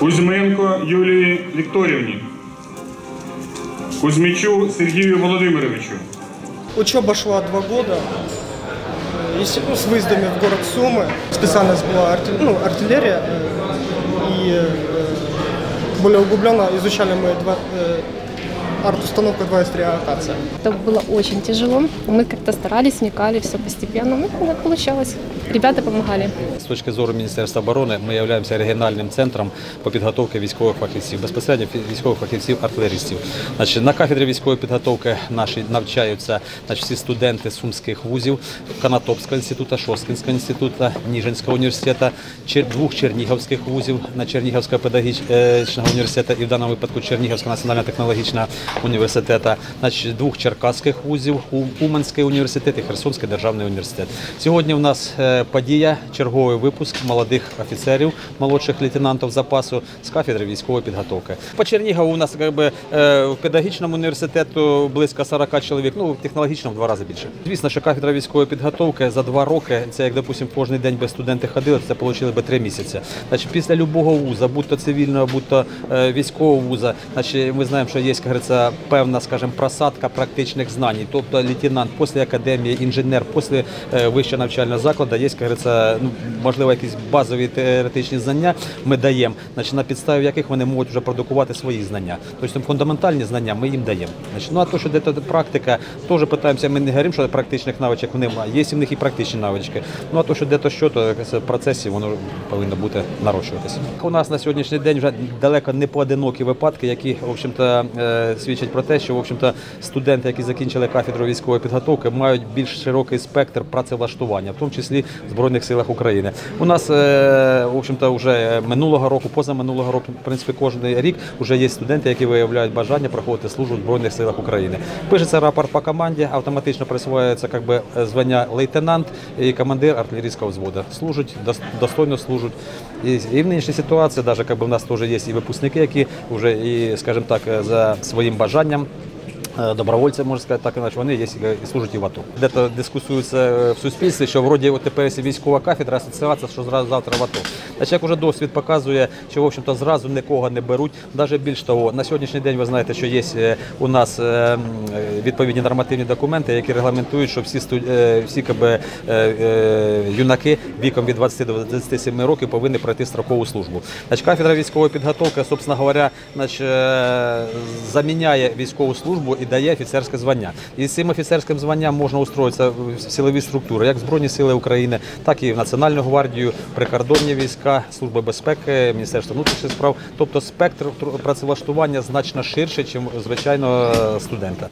Кузьменко Юлії Вікторівні, Кузьмічу Сергію Володимировичу, Учеба шла два года. Э, естественно, с выездами в город Сумы. Специальность была арти- ну, артиллерия. э, И э, более углубленно изучали мы два, э, арт-установку 2С3 «Акация». Это было очень тяжело. Мы как-то старались, вникали, все постепенно. Ну, как получалось. Ребята помогали. З точки зору Міністерства оборони ми являємося регіональним центром по підготовці військових фахівців, безпосередньо фі- військових фахівців артилеристів. Значить, на кафедрі військової підготовки наші навчаються значить, всі студенти сумських вузів, Канатопського інституту, Шосткінського інституту, Ніжинського університету, чер- двох чернігівських вузів на Чернігівського педагогічного університету і в даному випадку Чернігівського національно-технологічного університету, значить, двох черкаських вузів, Уманський університет і Херсонський державний університет. Сьогодні у нас е, подія, черговий випуск молодих офіцерів, молодших лейтенантів запасу з кафедри військової підготовки. По Чернігову у нас якби, е, в педагогічному університету близько 40 чоловік, ну в технологічному в два рази більше. Звісно, що кафедра військової підготовки за два роки, це як допустимо, кожен день би студенти ходили, це отримали би три місяці. Значить, після любого вуза, будь то цивільного, будь то е, військового вуза, значить, ми знаємо, що є, як певна, скажімо, просадка практичних знань. Тобто лейтенант після академії, інженер, після е, вищого навчального закладу є, як говориться, ну, можливо, якісь базові теоретичні знання ми даємо, значить, на підставі яких вони можуть вже продукувати свої знання. Тобто фундаментальні знання ми їм даємо. Значить, ну а то, що де практика, теж питаємося, ми не говоримо, що практичних навичок немає. Є в них і практичні навички. Ну а то, що де то що, то в процесі воно повинно бути нарощуватися. У нас на сьогоднішній день вже далеко не поодинокі випадки, які в общем-то е, свідчать про те, що в общем-то студенти, які закінчили кафедру військової підготовки, мають більш широкий спектр працевлаштування, в тому числі в збройних силах України. У нас е, в общем-то вже минулого року, позаминулого року, в принципі, кожен рік вже є студенти, які виявляють бажання проходити службу в збройних силах України. Пишеться рапорт по команді, автоматично присвоюється как би, звання лейтенант і командир артилерійського взводу. Служать достойно служать. І, в нинішній ситуації, навіть как би, в нас теж є і випускники, які вже і, скажімо так, за своїм бажанням. Е, Добровольці, можна сказати, так іначе вони є і служать і в АТО. Де-то дискусується е, в суспільстві, що вроді от тепер військова кафедра, асоціація, що зразу завтра в АТО. Значить, як уже досвід показує, що в общем-то зразу нікого не беруть. Навіть більш того, на сьогоднішній день ви знаєте, що є е, у нас відповідні нормативні документи, які регламентують, що всі студ- всі е, юнаки віком від 20 до 27 років повинні пройти строкову службу. Значить, кафедра військової підготовки, собственно говоря, значить, заміняє військову службу і дає офіцерське звання. І з цим офіцерським званням можна устроїтися в силові структури, як Збройні Сили України, так і в Національну гвардію, прикордонні війська, служби безпеки, Міністерство внутрішніх справ. Тобто спектр працевлаштування значно ширше, ніж звичайно студента.